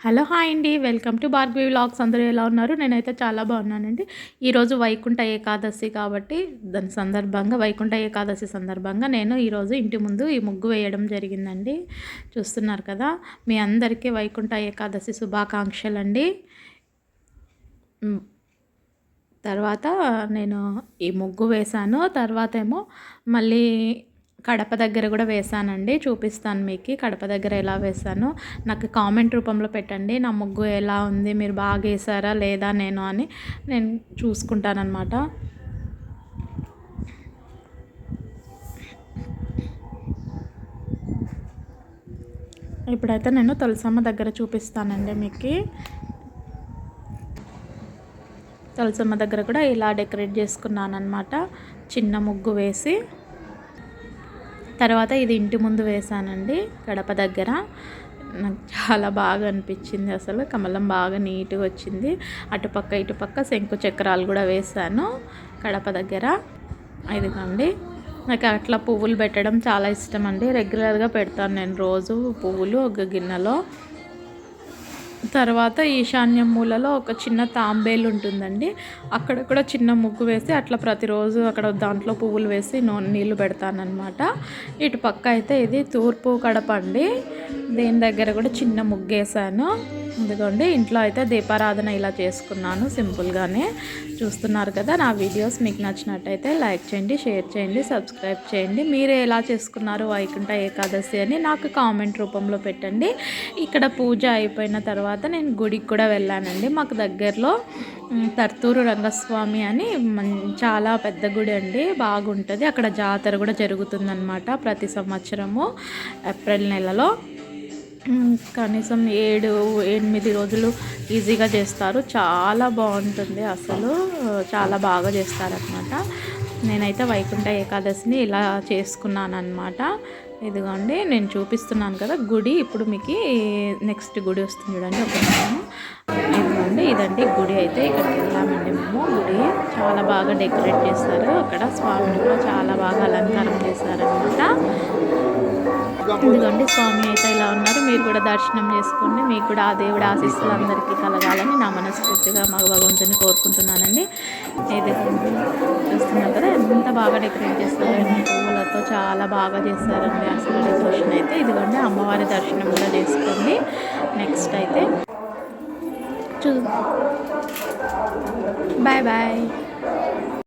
Hello hi అండి welcome to Bhargavi vlogs. అందరూ ఎలా ఉన్నారు? నేనైతే చాలా బాగున్నానండి. ఈరోజు వైకుంఠ ఏకాదశి కాబట్టి దాని సందర్భంగా వైకుంఠ ఏకాదశి సందర్భంగా నేను ఈరోజు ఇంటి ముందు ఈ ముగ్గు వేయడం జరిగిందండి. చూస్తున్నారు కదా మీ అందరికీ వైకుంఠ ఏకాదశి శుభాకాంక్షలు అండి. తర్వాత నేను ఈ ముగ్గు వేశాను. తర్వాత ఏమో మళ్ళీ కడప దగ్గర కూడా వేసానండి చూపిస్తాను మీకు. కడప దగ్గర ఎలా వేసాను నాకు కామెంట్ రూపంలో పెట్టండి. నా ముగ్గు ఎలా ఉంది? మీరు బాగా వేసారా లేదా? నేను అని నేను చూసుకుంటానమాట ఇప్పుడైతే నేను తులసమ్మ దగ్గర చూపిస్తానండి మీకు. తులసమ్మ దగ్గర కూడా ఇలా డెకరేట్ చేసుకున్నాను అనమాట చిన్న ముగ్గు వేసి. తర్వాత ఇది ఇంటి ముందు వేసానండి గడప దగ్గర. నాకు చాలా బాగా అనిపించింది అసలు. కమలం బాగా నీట్గా వచ్చింది. అటుపక్క ఇటుపక్క శంకు చక్రాలు కూడా వేసాను కడప దగ్గర. ఇదిగోండి. నాకు అట్లా పువ్వులు పెట్టడం చాలా ఇష్టం అండి. రెగ్యులర్గా పెడతాను నేను రోజు పువ్వులు ఒక గిన్నెలో. తర్వాత ఈశాన్యం మూలలో ఒక చిన్న తాంబేలు ఉంటుందండి. అక్కడ కూడా చిన్న ముగ్గు వేసి అట్లా ప్రతిరోజు అక్కడ దాంట్లో పువ్వులు వేసి నో నీళ్ళు పెడతానమాట ఇటు పక్క అయితే ఇది తూర్పు కడప అండి. దీని దగ్గర కూడా చిన్న ముగ్గు వేసాను ఇదిగోండి ఇంట్లో అయితే దీపారాధన ఇలా చేసుకున్నాను సింపుల్గానే. చూస్తున్నారు కదా నా వీడియోస్ మీకు నచ్చినట్టయితే లైక్ చేయండి షేర్ చేయండి సబ్స్క్రైబ్ చేయండి. మీరు ఎలా చేసుకున్నారు వైకుంఠ ఏకాదశి అని నాకు కామెంట్ రూపంలో పెట్టండి. ఇక్కడ పూజ అయిపోయిన తర్వాత నేను గుడికి కూడా వెళ్ళానండి. మాకు దగ్గరలో తర్తూరు రంగస్వామి అని చాలా పెద్ద గుడి అండి బాగుంటుంది. అక్కడ జాతర కూడా జరుగుతుందన్నమాట ప్రతి సంవత్సరము ఏప్రిల్ నెలలో. కనీసం ఏడు ఎనిమిది రోజులు ఈజీగా చేస్తారు. చాలా బాగుంటుంది అసలు. చాలా బాగా చేస్తారనమాట నేనైతే వైకుంఠ ఏకాదశిని ఇలా చేసుకున్నాను అనమాట ఇదిగోండి నేను చూపిస్తున్నాను కదా గుడి. ఇప్పుడు మీకు నెక్స్ట్ గుడి వస్తుంది చూడండి ఒక ఇదిగోండి ఇదండి గుడి అయితే. ఇక్కడికి వెళ్ళామండి మేము. గుడి చాలా బాగా డెకరేట్ చేస్తారు. అక్కడ స్వామిని కూడా చాలా బాగా అలంకారం చేశారనమాట ఇదిగోండి స్వామి అయితే ఇలా ఉన్నారు. మీరు కూడా దర్శనం చేసుకోండి. మీకు కూడా ఆ దేవుడు ఆశీస్సులు అందరికీ కలగాలని నా మనస్ఫూర్తిగా మా భగవంతుని కోరుకుంటున్నానండి. ఇది చూస్తున్నారు కదా ఎంత బాగా డెకరేట్ చేస్తారండి పువ్వులతో చాలా బాగా చేస్తారండి. అసలు డెకరేషన్ అయితే ఇదిగోండి అమ్మవారి దర్శనం కూడా చేసుకోండి. నెక్స్ట్ అయితే చూ బాయ్ బాయ్.